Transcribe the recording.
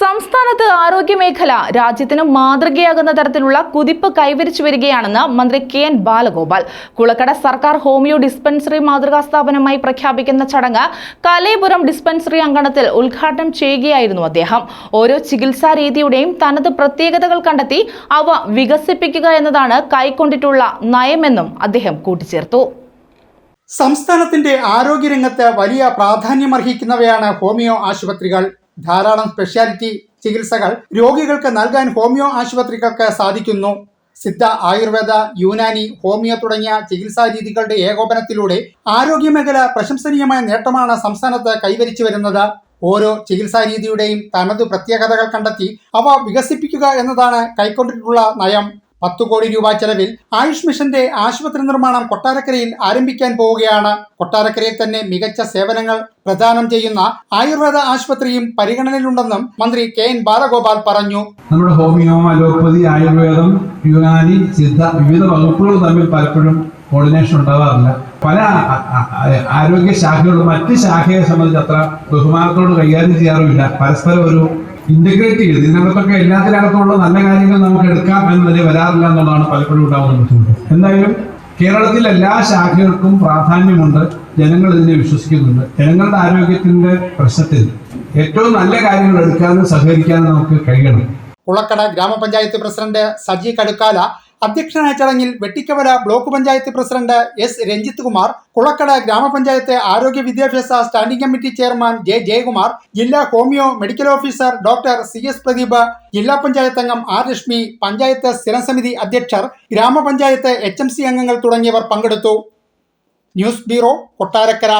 സംസ്ഥാനത്ത് ആരോഗ്യമേഖല രാജ്യത്തിന് മാതൃകയാകുന്ന തരത്തിലുള്ള കുതിപ്പ് കൈവരിച്ചു വരികയാണെന്ന് മന്ത്രി കെ എൻ ബാലഗോപാൽ. കുളക്കട സർക്കാർ ഹോമിയോ ഡിസ്പെൻസറി മാതൃകാ സ്ഥാപനമായി പ്രഖ്യാപിക്കുന്ന ചടങ്ങ് കലേപുരം ഡിസ്പെൻസറി അങ്കണത്തിൽ ഉദ്ഘാടനം ചെയ്യുകയായിരുന്നു അദ്ദേഹം. ഓരോ ചികിത്സാ രീതിയുടെയും തനത് പ്രത്യേകതകൾ കണ്ടെത്തി അവ വികസിപ്പിക്കുക എന്നതാണ് കൈക്കൊണ്ടിട്ടുള്ള നയമെന്നും അദ്ദേഹം കൂട്ടിച്ചേർത്തു. സംസ്ഥാനത്തിന്റെ ആരോഗ്യരംഗത്ത് വലിയ പ്രാധാന്യമർഹിക്കുന്നവയാണ് ഹോമിയോ ആശുപത്രികൾ. ധാരാളം സ്പെഷ്യാലിറ്റി ചികിത്സകൾ രോഗികൾക്ക് നൽകാൻ ഹോമിയോ ആശുപത്രികൾക്ക് സാധിക്കുന്നു. സിദ്ധ ആയുർവേദ യുനാനി ഹോമിയോ തുടങ്ങിയ ചികിത്സാ രീതികളുടെ ഏകോപനത്തിലൂടെ ആരോഗ്യമേഖല പ്രശംസനീയമായ നേട്ടമാണ് സംസ്ഥാനത്ത് കൈവരിച്ചു വരുന്നത്. ഓരോ ചികിത്സാ രീതിയുടെയും തനതു പ്രത്യേകതകൾ കണ്ടെത്തി അവ വികസിപ്പിക്കുക എന്നതാണ് കൈക്കൊണ്ടിട്ടുള്ള നയം. പത്തു കോടി രൂപ ചെലവിൽ ആയുഷ് മിഷന്റെ ആശുപത്രി നിർമ്മാണം കൊട്ടാരക്കരയിൽ ആരംഭിക്കാൻ പോവുകയാണ്. കൊട്ടാരക്കരയിൽ തന്നെ മികച്ച സേവനങ്ങൾ പ്രദാനം ചെയ്യുന്ന ആയുർവേദ ആശുപത്രിയും പരിഗണനയിലുണ്ടെന്നും മന്ത്രി കെ എൻ ബാലഗോപാൽ പറഞ്ഞു. നമ്മുടെ ഹോമിയോ അലോപ്പതി ആയുർവേദം യുനാനി സിദ്ധ വിവിധ വകുപ്പുകൾ തമ്മിൽ പലപ്പോഴും കോർഡിനേഷൻ ഉണ്ടാവാറില്ല. പല ആരോഗ്യ ശാഖകളും മറ്റ് ശാഖയെ സംബന്ധിച്ച് അത്ര ബഹുമാനത്തോട് കൈകാര്യം ചെയ്യാറുമില്ല. പരസ്പരം ഒരു ഇന്റഗ്രേറ്റ് ചെയ്ത്. ഇതിനകത്തൊക്കെ എല്ലാത്തിനകത്തുള്ള നല്ല കാര്യങ്ങൾ നമുക്ക് എടുക്കാം എന്നതിൽ വരാറില്ല എന്നുള്ളതാണ് പലപ്പോഴും ഉണ്ടാകുന്ന ബുദ്ധിമുട്ട് എന്തായാലും കേരളത്തിലെ എല്ലാ ശാഖകൾക്കും പ്രാധാന്യമുണ്ട്. ജനങ്ങൾ ഇതിനെ വിശ്വസിക്കുന്നുണ്ട്. ജനങ്ങളുടെ ആരോഗ്യത്തിന്റെ പ്രശ്നത്തിൽ ഏറ്റവും നല്ല കാര്യങ്ങൾ എടുക്കാനും സഹകരിക്കാനും നമുക്ക് കഴിയണം. കുളക്കട ഗ്രാമപഞ്ചായത്ത് പ്രസിഡന്റ് സജി കടുക്കാല അധ്യക്ഷനായ ചടങ്ങിൽ Vettikkavala block panchayat president S Ranjith Kumar Kulakkada ഗ്രാമപഞ്ചായത്ത് ആരോഗ്യ വിദ്യാഭ്യാസ standing committee chairman J Jayakumar ജില്ലാ homeo medical officer doctor C S Pradeep ജില്ലാ പഞ്ചായത്ത് അംഗം ആർ ലക്ഷ്മി പഞ്ചായത്ത് സ്ഥിരം സമിതി അധ്യക്ഷർ ഗ്രാമപഞ്ചായത്ത് എച്ച് എം സി അംഗങ്ങൾ തുടങ്ങിയവർ പങ്കെടുത്തു. News bureau Kottarakkara.